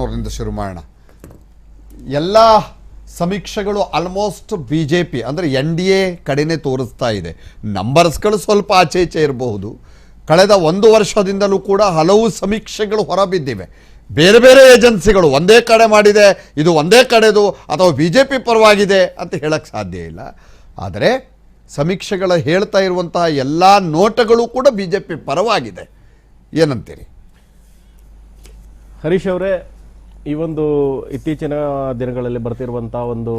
ಅವರಿಂದ ಶುರು ಮಾಡೋಣ. ಎಲ್ಲ ಸಮೀಕ್ಷೆಗಳು ಆಲ್ಮೋಸ್ಟ್ ಬಿ ಜೆ ಪಿ ಅಂದರೆ ಎನ್ ಡಿ ಎ ಕಡೆನೇ ತೋರಿಸ್ತಾ ಇದೆ. ನಂಬರ್ಸ್ಗಳು ಸ್ವಲ್ಪ ಆಚೆ ಈಚೆ ಇರಬಹುದು. ಕಳೆದ ಒಂದು ವರ್ಷದಿಂದಲೂ ಕೂಡ ಹಲವು ಸಮೀಕ್ಷೆಗಳು ಹೊರಬಿದ್ದಿವೆ. ಬೇರೆ ಬೇರೆ ಏಜೆನ್ಸಿಗಳು ಒಂದೇ ಕಡೆ ಮಾಡಿದೆ, ಇದು ಒಂದೇ ಕಡೆದು, ಅಥವಾ ಬಿ ಜೆ ಪಿ ಪರವಾಗಿದೆ ಅಂತ ಹೇಳಕ್ಕೆ ಸಾಧ್ಯ ಇಲ್ಲ. ಆದರೆ ಸಮೀಕ್ಷೆಗಳ ಹೇಳ್ತಾ ಇರುವಂತಹ ಎಲ್ಲ ನೋಟಗಳು ಕೂಡ ಬಿ ಜೆ ಪಿ ಪರವಾಗಿದೆ. ಏನಂತೀರಿ? ಹರೀಶ್ ಅವರೇ ಈ ಒಂದು ಇತ್ತೀಚಿನ ದಿನಗಳಲ್ಲಿ ಬರ್ತಿರುವಂಥ ಒಂದು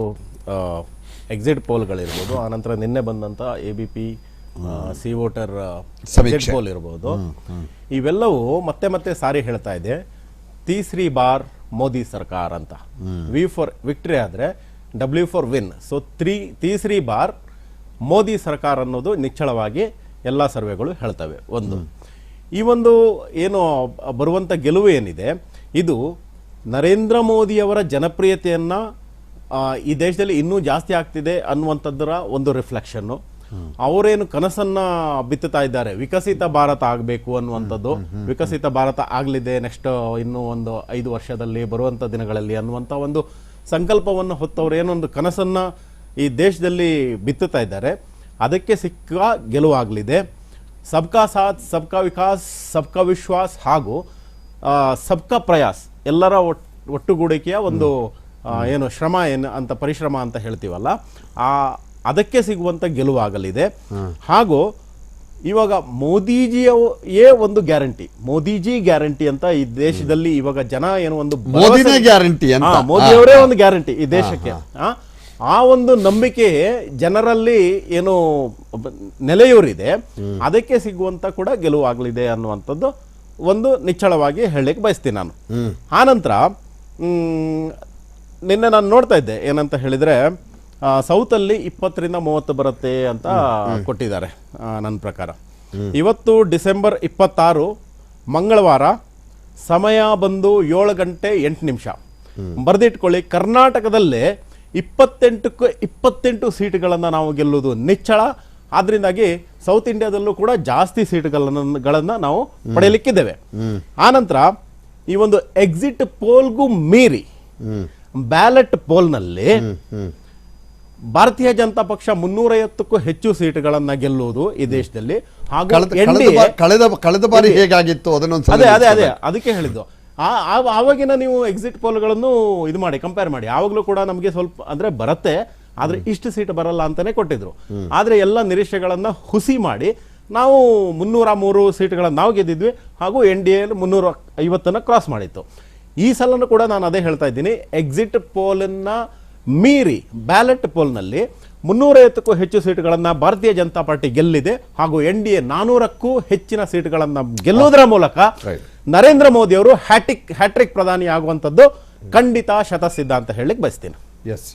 ಎಕ್ಸಿಟ್ ಪೋಲ್ಗಳಿರ್ಬೋದು ಆನಂತರ ನಿನ್ನೆ ಬಂದಂಥ A B P C voter exit poll ಇರ್ಬೋದು. ಇವೆಲ್ಲವೂ ಮತ್ತೆ ಮತ್ತೆ ಸಾರಿ ಹೇಳ್ತಾ ಇದೆ. ತೀಸ್ರಿ ಬಾರ್ ಮೋದಿ ಸರ್ಕಾರ ಅಂತ. ವಿ ಫಾರ್ ವಿಕ್ಟ್ರಿ ಆದ್ರೆ W for win so three ತೀಸ್ರಿ ಬಾರ್ ಮೋದಿ ಸರ್ಕಾರ ಅನ್ನೋದು ನಿಚ್ಚಳವಾಗಿ ಎಲ್ಲ ಸರ್ವೆಗಳು ಹೇಳ್ತವೆ. ಒಂದು. ಈ ಒಂದು ಏನು ಬರುವಂತ ಗೆಲುವು ಏನಿದೆ? ಇದು ನರೇಂದ್ರ ಮೋದಿಯವರ ಜನಪ್ರಿಯತೆಯನ್ನ ಈ ದೇಶದಲ್ಲಿ ಇನ್ನೂ ಜಾಸ್ತಿ ಆಗ್ತಿದೆ ಅನ್ನುವಂಥದ್ದರ ಒಂದು ರಿಫ್ಲೆಕ್ಷನ್ನು. ಅವರೇನು ಕನಸನ್ನ ಬಿತ್ತುತ್ತಾ ಇದ್ದಾರೆ. ವಿಕಸಿತ ಭಾರತ ಆಗಬೇಕು ಅನ್ನುವಂಥದ್ದು. ವಿಕಸಿತ ಭಾರತ ಆಗಲಿದೆ ನೆಕ್ಸ್ಟ್ ಇನ್ನೂ ಒಂದು ಐದು ವರ್ಷದಲ್ಲಿ ಬರುವಂಥ ದಿನಗಳಲ್ಲಿ ಅನ್ನುವಂಥ ಒಂದು ಸಂಕಲ್ಪವನ್ನು ಹೊತ್ತವ್ರು ಏನೊಂದು ಕನಸನ್ನ ಈ ದೇಶದಲ್ಲಿ ಬಿತ್ತುತ್ತಾ ಇದ್ದಾರೆ. ಅದಕ್ಕೆ ಸಿಕ್ಕ ಗೆಲುವಾಗಲಿದೆ. ಸಬ್ಕಾ ಸಾಥ್ ಸಬ್ಕಾ ವಿಕಾಸ್ ಸಬ್ಕಾ ವಿಶ್ವಾಸ್ ಹಾಗೂ ಸಬ್ಕಾ ಪ್ರಯಾಸ್ ಎಲ್ಲರ ಒಟ್ಟುಗೂಡಿಕೆಯ ಒಂದು ಏನು ಶ್ರಮ ಏನು ಅಂತ ಪರಿಶ್ರಮ ಅಂತ ಹೇಳ್ತೀವಲ್ಲ ಆ ಅದಕ್ಕೆ ಸಿಗುವಂತ ಗೆಲುವಾಗಲಿದೆ. ಹಾಗೂ ಇವಾಗ ಮೋದಿಜಿಯೇ ಒಂದು ಗ್ಯಾರಂಟಿ ಮೋದಿಜಿ ಗ್ಯಾರಂಟಿ ಅಂತ ಈ ದೇಶದಲ್ಲಿ ಇವಾಗ ಜನ ಏನು ಒಂದು ಗ್ಯಾರಂಟಿ ಮೋದಿ ಅವರೇ ಒಂದು ಗ್ಯಾರಂಟಿ ಈ ದೇಶಕ್ಕೆ. ಆ, ಒಂದು ನಂಬಿಕೆ ಜನರಲ್ಲಿ ಏನು ನೆಲೆಯೂರಿದೆ. ಅದಕ್ಕೆ ಸಿಗುವಂತ ಕೂಡ ಗೆಲುವಾಗಲಿದೆ ಅನ್ನುವಂಥದ್ದು ಒಂದು ನಿಚ್ಚಳವಾಗಿ ಹೇಳಲಿಕ್ಕೆ ಬಯಸ್ತೀನಿ ನಾನು. ಆನಂತರ ನಿನ್ನೆ ನಾನು ನೋಡ್ತಾ ಇದ್ದೆ ಏನಂತ ಹೇಳಿದರೆ ಸೌತಲ್ಲಿ ಇಪ್ಪತ್ತರಿಂದ ಮೂವತ್ತು ಬರುತ್ತೆ ಅಂತ ಕೊಟ್ಟಿದ್ದಾರೆ ನನ್ನ ಪ್ರಕಾರ. ಇವತ್ತು ಡಿಸೆಂಬರ್ ಇಪ್ಪತ್ತಾರು ಮಂಗಳವಾರ ಸಮಯ ಬಂದು ಏಳು ಗಂಟೆ ಎಂಟು ನಿಮಿಷ. ಬರೆದಿಟ್ಕೊಳ್ಳಿ ಕರ್ನಾಟಕದಲ್ಲೇ ಇಪ್ಪತ್ತೆಂಟಕ್ಕೆ ಇಪ್ಪತ್ತೆಂಟು ಸೀಟ್ಗಳನ್ನು ನಾವು ಗೆಲ್ಲುವುದು ನಿಚ್ಚಳ ಆದ್ರಿಂದಾಗಿ ಸೌತ್ ಇಂಡಿಯಾದಲ್ಲೂ ಕೂಡ ಜಾಸ್ತಿ ಸೀಟ್ಗಳನ್ನು ಗಳನ್ನ ನಾವು ಪಡೆಯಲಿಕ್ಕಿದ್ದೇವೆ. ಆನಂತರ ಈ ಒಂದು ಎಕ್ಸಿಟ್ ಪೋಲ್ಗೂ ಮೀರಿ ಬ್ಯಾಲೆಟ್ ಪೋಲ್ನಲ್ಲಿ ಭಾರತೀಯ ಜನತಾ ಪಕ್ಷ ಮುನ್ನೂರೈವತ್ತಕ್ಕೂ ಹೆಚ್ಚು ಸೀಟ್ಗಳನ್ನ ಗೆಲ್ಲುವುದು ಈ ದೇಶದಲ್ಲಿ ಹಾಗೂ ಕಳೆದ ಬಾರಿ ಹೇಗಾಗಿತ್ತು? ಅದೇ ಅದೇ ಅದೇ ಅದಕ್ಕೆ ಹೇಳಿದ್ದು. ಆವಾಗಿನ ನೀವು ಎಕ್ಸಿಟ್ ಪೋಲ್ಗಳನ್ನು ಇದು ಮಾಡಿ ಕಂಪೇರ್ ಮಾಡಿ. ಆವಾಗಲೂ ಕೂಡ ನಮಗೆ ಸ್ವಲ್ಪ ಅಂದ್ರೆ ಬರುತ್ತೆ. ಆದ್ರೆ ಇಷ್ಟು ಸೀಟ್ ಬರಲ್ಲ ಅಂತಾನೆ ಕೊಟ್ಟಿದ್ರು. ಆದ್ರೆ ಎಲ್ಲ ನಿರೀಕ್ಷೆಗಳನ್ನ ಹುಸಿ ಮಾಡಿ ನಾವು ಮುನ್ನೂರ ಮೂರು ಸೀಟ್ಗಳನ್ನ ನಾವು ಗೆದ್ದಿದ್ವಿ ಹಾಗೂ ಎನ್ ಡಿ ಎಲ್ ಮುನ್ನೂರ ಐವತ್ತನ್ನ ಕ್ರಾಸ್ ಮಾಡಿತ್ತು. ಈ ಸಲನೂ ಕೂಡ ನಾನು ಅದೇ ಹೇಳ್ತಾ ಇದ್ದೀನಿ. ಎಕ್ಸಿಟ್ ಪೋಲನ್ನ ಮೀರಿ ಬ್ಯಾಲೆಟ್ ಪೋಲ್ನಲ್ಲಿ ಮುನ್ನೂರೈವತ್ತಕ್ಕೂ ಹೆಚ್ಚು ಸೀಟ್ಗಳನ್ನ ಭಾರತೀಯ ಜನತಾ ಪಾರ್ಟಿ ಗೆಲ್ಲಿದೆ ಹಾಗೂ ಎನ್ ಡಿ ಎ ನಾನೂರಕ್ಕೂ ಹೆಚ್ಚಿನ ಸೀಟ್ಗಳನ್ನ ಗೆಲ್ಲುವುದರ ಮೂಲಕ ನರೇಂದ್ರ ಮೋದಿ ಅವರು ಹ್ಯಾಟಿಕ್ ಹ್ಯಾಟ್ರಿಕ್ ಪ್ರಧಾನಿ ಆಗುವಂತದ್ದು ಖಂಡಿತ ಶತಸಿದ್ಧ ಅಂತ ಹೇಳಲಿಕ್ಕೆ ಬಯಸ್ತೀನಿ. ಎಸ್